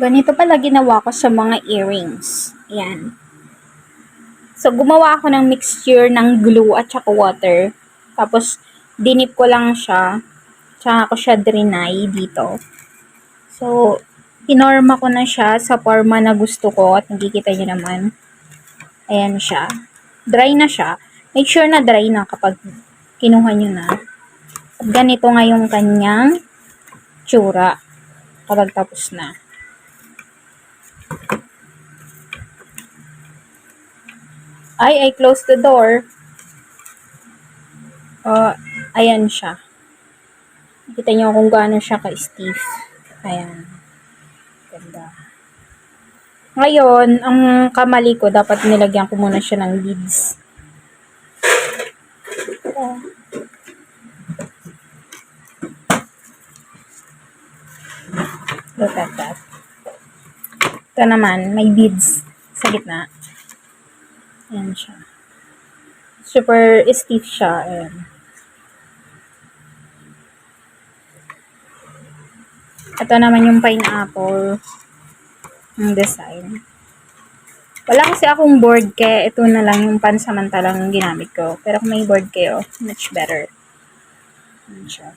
Ganito pala ginawa ko sa mga earrings. Ayan. So, gumawa ako ng mixture ng glue at saka water. Tapos, dinip ko lang siya. Tsaka ko siya drenay dito. So, pinorma ko na siya sa forma na gusto ko at nakikita nyo naman. Ayan siya. Dry na siya. Make sure na dry na kapag kinuha nyo na. At ganito nga yung kanyang tsura kapag tapos na. Ay, I closed the door. Uh, ayan siya. Kita niyo kung gaano siya ka-stiff. Ayan. Ganda. Ngayon, ang kamali ko, dapat nilagyan ko muna siya ng beads. Ito. Look at that. Ito naman, may beads sa gitna. Ayan siya. Super stiff siya. Ayan. Ito naman yung pineapple. Yung design. Wala kasi akong board kaya ito na lang yung pansamantalang ginamit ko. Pero kung may board kayo, much better. Ayan siya.